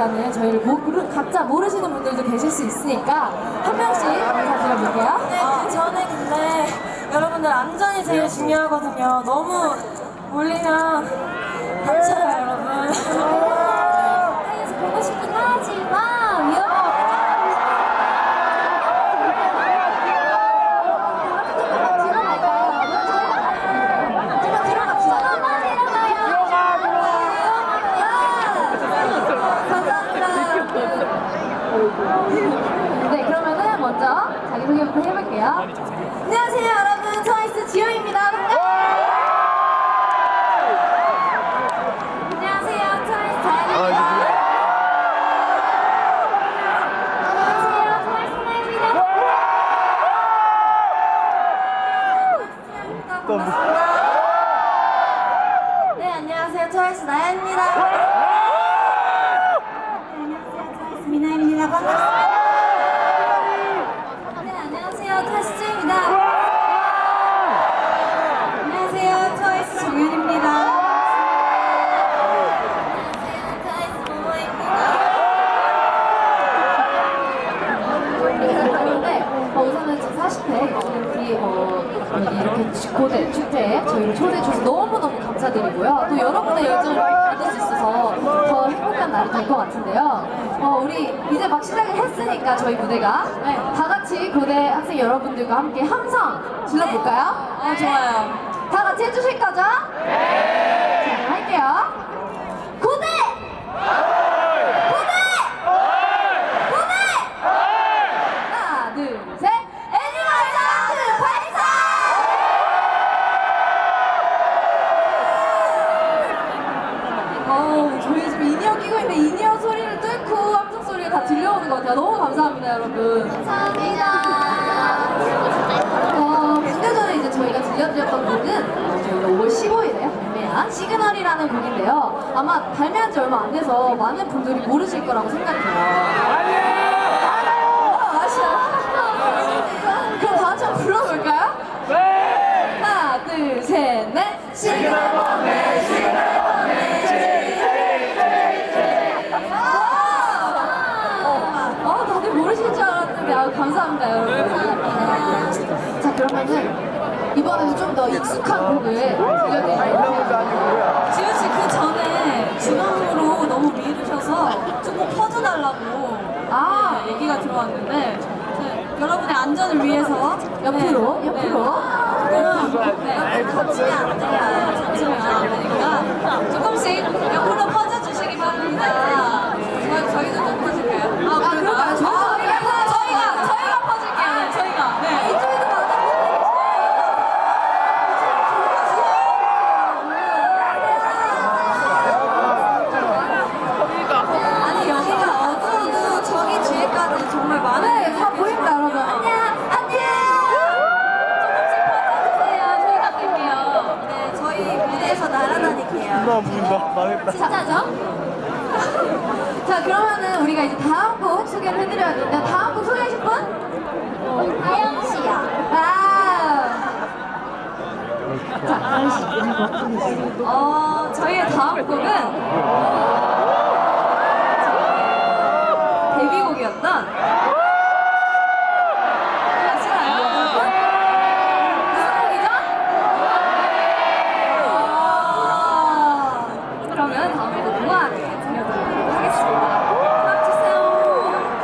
있으니까는 저희를 모르, 각자 모르시는 분들도 계실 수 있으니까 한 명씩 인사드려볼게요. 네, 저는 근데 여러분들 안전이 제일 중요하거든요. 너무 몰리면 다쳐요, 여러분. 가까이에서 보고 싶긴 하지만 위험하니까 조금만 뒤로 갈까요? 조금만 뒤로 갑시다. 조금만 뒤로 가요. 감사합니다. 네, 그러면은 먼저 자기소개부터 해볼게요. 안녕하세요, 여러분. 트와이스 지효입니다. 안녕하세요, 트와이스 자연입니다. 안녕하세요, 트와이스 나입니다. 반갑습니다. 네, 안녕하세요. 트와이스 나연입니다. 미나입니다. 반갑습니다. 네, 안녕하세요, 쯔입니다. 안녕하세요. 트와이스 정연입니다. 안녕하세요, 트와이스 모모입니다. 그런데 어, 우선은 제 40회 우리 어, 이렇게 고대 축제에 저희를 초대해 주셔서 너무너무 감사드리고요. 또 여러분의 열정을 받을 수 있어서 더 행복한 날이 될 것 같은데요. 어, 우리 이제 막 시작을 했으니까 저희 무대가 네, 다 같이 고대 학생 여러분들과 함께 함성 질러볼까요? 어, 좋아요. 다 같이 해주실 거죠? 네. 자, 할게요. 고대! 고대! 고대! 하나, 둘, 셋. 애니멀 사운드 발사! 어우, 저희 지금 인이어 끼고 있는데 인이어 소리를 뚫고 소리가 다 들려오는 것 같아요. 너무 감사합니다, 여러분. 감사합니다. 어, 근데 전에 이제 저희가 들려드렸던 곡은 저희가 5월 15일에 발매한 시그널이라는 곡인데요. 아마 발매한 지 얼마 안 돼서 많은 분들이 모르실 거라고 생각해요. 아, 아시나요? 그럼 다 같이 한번 불러볼까요? 하나, 둘, 셋, 넷. 시그널 번뇌, 시그널 다들 모르실 줄 알았는데, 아, 감사합니다, 여러분. 자, 그러면은, 이번에는 좀 더 익숙한 곡을 들려드릴게요. 지우 씨그 전에 중앙으로 너무 미루셔서 조금 퍼져달라고 아, 네, 얘기가 들어왔는데 네, 여러분의 안전을 위해서 옆으로, 네, 옆으로. 네, 조금 네, 다치면 안 돼요. 다치면 안 되니까 조금씩 옆으로 나 보인다. 망했다. 진짜죠? 자, 그러면은 우리가 이제 다음 곡 소개를 해드려야 되는데, 다음 곡 소개하실 분? 하영 씨요. 아. 자. 어, 저희의 다음 곡은